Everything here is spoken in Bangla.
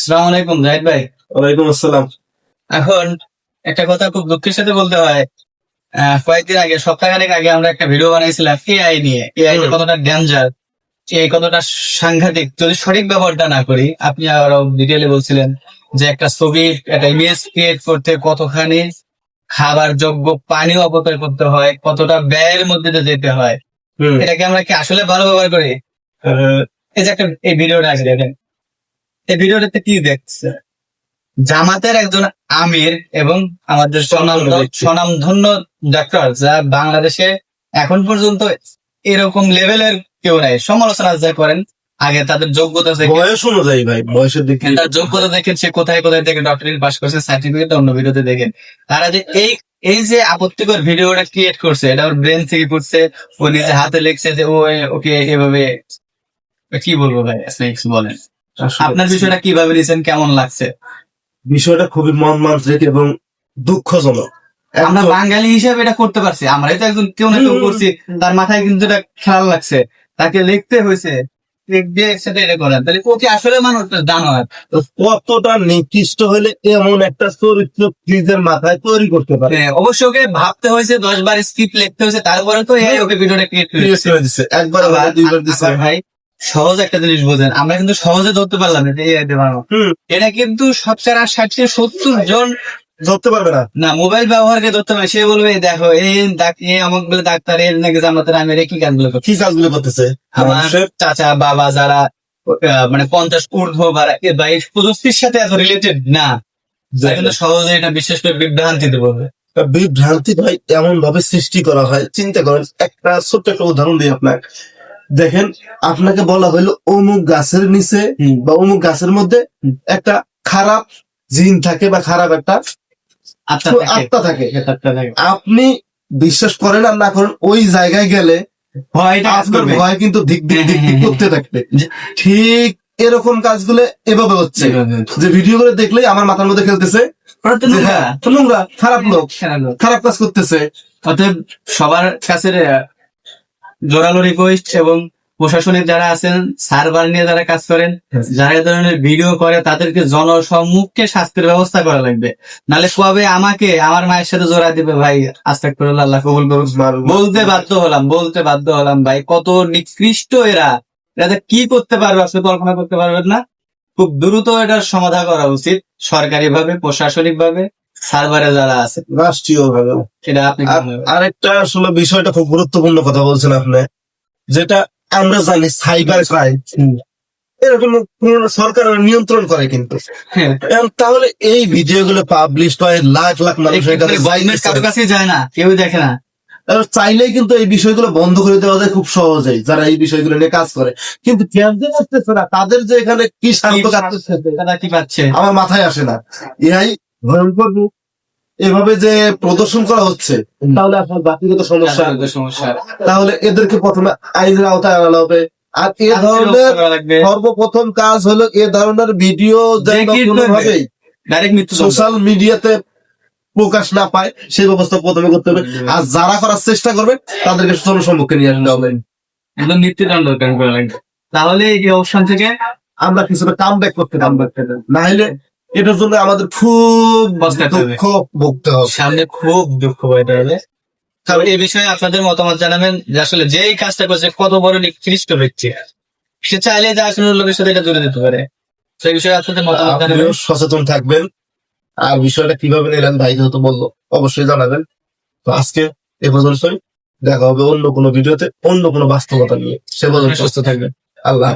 সালাম আলাইকুম জাহিদ ভাই। ওয়ালাইকুম আসসালাম। এখন একটা কথা খুব দুঃখের সাথে বলতে হয় কয়েকদিন আগে সপ্তাহখানেক আগে আমরা একটা ভিডিও বানাইছিলাম এআই নিয়ে। এআই। কতটা ডেঞ্জার এই কতটা সাংঘাতিক যদি সঠিক ব্যবহারটা না করি আপনি আরও ডিটেলে বলছিলেন যে একটা ছবি একটা ইমেজ ক্রিয়েট করতে কতখানি খাবার যোগ্য পানি অপচয় করতে হয় কতটা ব্যয়ের মধ্যে দিয়ে যেতে হয়। এটাকে আমরা কি আসলে ভালো ব্যবহার করি? এই যে একটা এই ভিডিওটা আছে দেখেন। এই ভিডিওটাতে কি দেখছে? জামাতের একজন আমির এবং আমাদের। স্বনামধন্য ডাক্তার যা বাংলাদেশে এখন পর্যন্ত এরকম লেভেলের কেউ নাই। সমালোচনা যা করেন আগে তাদের যোগ্যতা দেখে বয়স অনুযায়ী ভাই বয়সের দিকে তার যোগ্যতা দেখেন সে কোথায় কোথায় থেকে ডক্টরেট পাস করছে সার্টিফিকেট অন্য ভিডিওতে দেখেন। তারা যে এই এই যে আপত্তিকর ভিডিওটা ক্রিয়েট করছে এটা ওর ব্রেন থেকে করছে ও নিজে হাতে লিখছে যে ও ওকে এভাবে কি বলব ভাই বলেন। আপনার বিষয়টা কীভাবে নিয়েছেন কেমন লাগছে? বিষয়টা খুবই মন মানসিক এবং দুঃখজনক। আমরা বাঙালি হিসাবে এটা করতে পারছি। আমরাই তো একজন কেউ না কেউ করছি। তার মাথায় কিন্তু এটা খেয়াল লাগছে। তাকে লিখতে হয়েছে। কতটা নিকৃষ্ট হলে এমন একটা চরিত্র নিজের মাথায় তৈরি করতে পারে? হ্যাঁ, অবশ্য ওকে ভাবতে হয়েছে দশ বার স্ক্রিপ্ট লিখতে হয়েছে। তারপরে তো এই ওকে ভিডিওটা ক্রিয়েট করে। একবার দুইবার ভাই সহজ একটা জিনিস বোঝেন। আমরা কিন্তু সহজে ধরতে পারলাম না যে বানানো। এটা কিন্তু সবচেয়ে ষাট থেকে সত্তর জন ধরতে পারবে না। না মোবাইল ব্যবহারকে ধরতে পারে সে বলবে দেখো এই ডাক- এই আমাকে বলে ডাক্তার এর নাকি জামাতের আমি কি কাজগুলো কি কাজগুলো করতেছে? আমার চাচা বাবা যারা মানে পঞ্চাশ ঊর্ধ্ব বা এ এই প্রযুক্তির সাথে এত রিলেটেড না। কিন্তু সহজে এটা বিশেষ করে বিভ্রান্তিতে বলবে বিভ্রান্তি ভাই এমন ভাবে সৃষ্টি করা হয়। চিন্তা করেন একটা ছোট্ট একটা উদাহরণ দিই আপনাকে। দেখেন আপনাকে বলা হলো অমুক গাছের নিচে বা অমুক গাছের মধ্যে একটা খারাপ জিন থাকে বা খারাপ একটা আত্মা থাকে। আপনি বিশ্বাস করেন আর না করেন ওই জায়গায় গেলে আপনার ভয় কিন্তু দিক দিক দিক দিক করতে থাকবে। ঠিক এরকম কাজগুলো এভাবে হচ্ছে। যে ভিডিও করে দেখলেই আমার মাথার মধ্যে খেলতেছে। হ্যাঁ খারাপ লোক খারাপ কাজ করতেছে। অতএব সবার কাছে জোরালো রিকোয়েস্ট এবং প্রশাসনের যারা আছেন সার্ভার নিয়ে যারা কাজ করেন। যারা এই ধরনের ভিডিও করে তাদেরকে জনসম্মুখে শাস্তির ব্যবস্থা করা লাগবে। নালে কবে আমাকে আমার মায়ের সাথে জোড়া দিবে ভাই আস্তে করে আল্লাহ কবুল বলতে বাধ্য হলাম বলতে বাধ্য হলাম ভাই কত নিকৃষ্ট এরা। এরা কি করতে পারবে আপনি কল্পনা করতে পারবেন না। খুব দ্রুত এটার সমাধান করা উচিত সরকারি ভাবে প্রশাসনিক ভাবে সার্ভারে যারা আছে রাষ্ট্রীয় ভাবে সেটা আপনি? আরেকটা আসলে বিষয়টা খুব গুরুত্বপূর্ণ কথা বলছেন আপনি যেটা আমরা জানি সাইবার ক্রাইম। এরকম সরকার নিয়ন্ত্রণ করে কিন্তু। হ্যাঁ। তাহলে এই ভিডিও গুলো পাবলিশ হয় লাখ লাখ মানুষের কাছে কাছে যায় না কেউ দেখে না। চাইলেই কিন্তু এই বিষয়গুলো বন্ধ করে দেওয়া যায় খুব সহজেই যারা এই বিষয়গুলো নিয়ে কাজ করে। কিন্তু না তাদের যে এখানে কি পাচ্ছে? আমার মাথায় আসে না। এআই ভয়ঙ্কর এভাবে যে প্রদর্শন করা হচ্ছে তাহলে আপনার ব্যক্তিগত সমস্যা। তাহলে এদেরকে প্রথমে আইনের আওতায় আনা হবে। আর এ ধরনের সর্বপ্রথম কাজ হলো এ ধরনের ভিডিও কোনোভাবেই সোশ্যাল মিডিয়াতে প্রকাশ না পায় সেই ব্যবস্থা প্রথমে করতে হবে। আর যারা করার চেষ্টা করবে তাদেরকে জনসম্মুখে নিয়ে আসতে হবে। একদম লাগবে। তাহলে এই অপশন থেকে আমরা কিছুটা কাম ব্যাক করতে পারব। না হলে এটার জন্য আমাদের খুব। দুঃখ ভুগতে হবে। সামনে খুব দুঃখ হয়ে যাবে কারণ এই বিষয়ে আপনাদের মতামত জানাবেন যে আসলে যে এই কাজটা করছে কত বড় নিকৃষ্ট ব্যক্তি। সে চাইলে যে আসলে লোকের সাথে এটা জুড়ে দিতে পারে। সেই বিষয়ে আপনাদের মতামত জানাবেন। সচেতন থাকবেন। আর বিষয়টা কীভাবে নিলেন ভাই যেহেতু বলল। অবশ্যই জানাবেন। তো আজকে এ পর্যন্তই। দেখা হবে অন্য কোনো ভিডিওতে অন্য কোনো বাস্তবতা নিয়ে। সে পর্যন্ত সুস্থ থাকবেন। আল্লাহ।